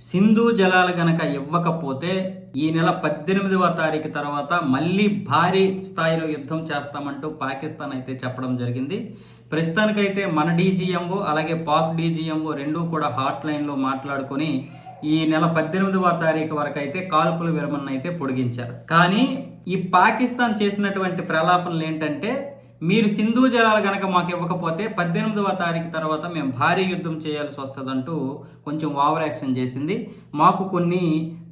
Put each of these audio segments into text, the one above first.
సింధు జలాలు గనక ఇవ్వకపోతే ఈ నెల పద్దెనిమిదవ తారీఖు తర్వాత మళ్ళీ భారీ స్థాయిలో యుద్ధం చేస్తామంటూ పాకిస్తాన్ అయితే చెప్పడం జరిగింది. ప్రస్తుతానికైతే మన డీజీఎంఓ అలాగే పాక్ డీజీఎంఓ రెండూ కూడా హాట్ లైన్లో మాట్లాడుకొని ఈ నెల పద్దెనిమిదవ తారీఖు వరకు అయితే కాల్పుల విరమణ అయితే పొడిగించారు. కానీ ఈ పాకిస్తాన్ చేసినటువంటి ప్రలాపనలు ఏంటంటే మీరు సింధు జలాలు గనక మాకు ఇవ్వకపోతే పద్దెనిమిదవ తారీఖు తర్వాత మేము భారీ యుద్ధం చేయాల్సి వస్తుందంటూ కొంచెం ఓవర్ యాక్షన్ చేసింది. మాకు కొన్ని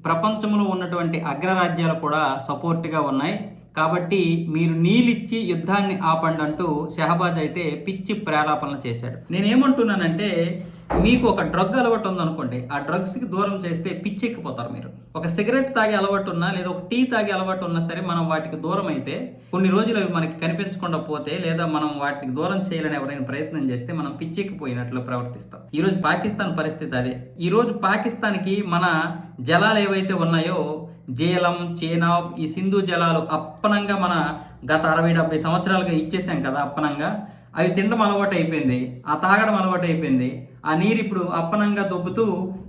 ప్రపంచంలో ఉన్నటువంటి అగ్రరాజ్యాలు కూడా సపోర్ట్గా ఉన్నాయి. కాబట్టి మీరు నీళ్ళిచ్చి యుద్ధాన్ని ఆపండి అంటూ షహబాజ్ అయితే పిచ్చి ప్రేలాపనలు చేశాడు. నేనేమంటున్నానంటే మీకు ఒక డ్రగ్ అలవాటు ఉందనుకోండి ఆ డ్రగ్స్కి దూరం చేస్తే పిచ్చి ఎక్కిపోతారు మీరు. ఒక సిగరెట్ తాగే అలవాటు ఉన్నా లేదా ఒక టీ తాగే అలవాటు ఉన్నా సరే మనం వాటికి దూరం అయితే కొన్ని రోజులు అవి మనకి కనిపించకుండా పోతే లేదా మనం వాటికి దూరం చేయాలని ఎవరైనా ప్రయత్నం చేస్తే మనం పిచ్చెక్కిపోయినట్లు ప్రవర్తిస్తాం. ఈరోజు పాకిస్తాన్ పరిస్థితి అదే. ఈరోజు పాకిస్తాన్కి మన జలాలు ఏవైతే ఉన్నాయో జేలం చేనాబ్ ఈ సింధు జలాలు అప్పనంగా మన గత అరవై డెబ్బై సంవత్సరాలుగా ఇచ్చేసాం కదా అప్పనంగా అవి తినడం అలవాటు అయిపోయింది ఆ తాగడం అలవాటు అయిపోయింది ఆ నీరు ఇప్పుడు అప్పనంగా దొబ్బుతూ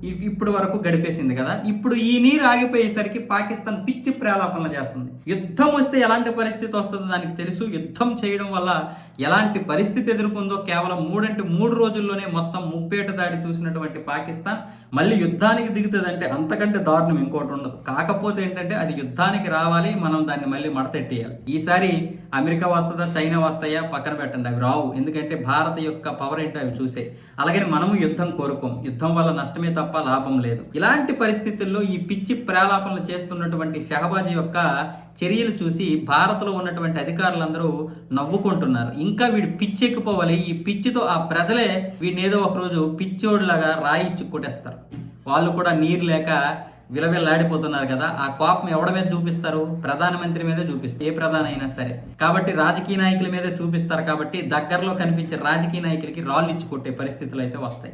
ఇప్పుడు వరకు గడిపేసింది కదా. ఇప్పుడు ఈ నీరు ఆగిపోయేసరికి పాకిస్తాన్ పిచ్చి ప్రేలాపనలు చేస్తుంది. యుద్ధం వస్తే ఎలాంటి పరిస్థితి వస్తుందో దానికి తెలుసు. యుద్ధం చేయడం వల్ల ఎలాంటి పరిస్థితి ఎదుర్కొందో కేవలం మూడంటే మూడు రోజుల్లోనే మొత్తం ముప్పేట దాడి చూసినటువంటి పాకిస్తాన్ మళ్ళీ యుద్ధానికి దిగుతుందంటే అంతకంటే దారుణం ఇంకోటి ఉండదు. కాకపోతే ఏంటంటే అది యుద్ధానికి రావాలి మనం దాన్ని మళ్ళీ మడతెట్టేయాలి. ఈసారి అమెరికా వస్తుందా చైనా వస్తాయా? పక్కన పెట్టండి అవి రావు. ఎందుకంటే భారత యొక్క పవర్ ఏంటో అవి చూసే. అలాగే మనము యుద్ధం కోరుకోం యుద్ధం వల్ల నష్టమే తప్ప లాభం లేదు. ఇలాంటి పరిస్థితుల్లో ఈ పిచ్చి ప్రాలాపనలు చేస్తున్నటువంటి షహబాజ్ యొక్క చర్యలు చూసి భారత్లో ఉన్నటువంటి అధికారులందరూ నవ్వుకుంటున్నారు. ఇంకా వీడు పిచ్చెక్కిపోవాలి. ఈ పిచ్చితో ఆ ప్రజలే వీడిని ఏదో ఒక రోజు రాయిచ్చి రాయి కొట్టేస్తారు. వాళ్ళు కూడా నీరు లేక విలవిల్లాడిపోతున్నారు కదా. ఆ కోపం ఎవడ మీద చూపిస్తారు? ప్రధానమంత్రి మీదే చూపిస్తారు. ఏ ప్రధాన అయినా సరే. కాబట్టి రాజకీయ నాయకుల మీదే చూపిస్తారు కాబట్టి దగ్గరలో కనిపించే రాజకీయ నాయకులకి రాళ్ళు ఇచ్చి కొట్టే పరిస్థితులు అయితే వస్తాయి.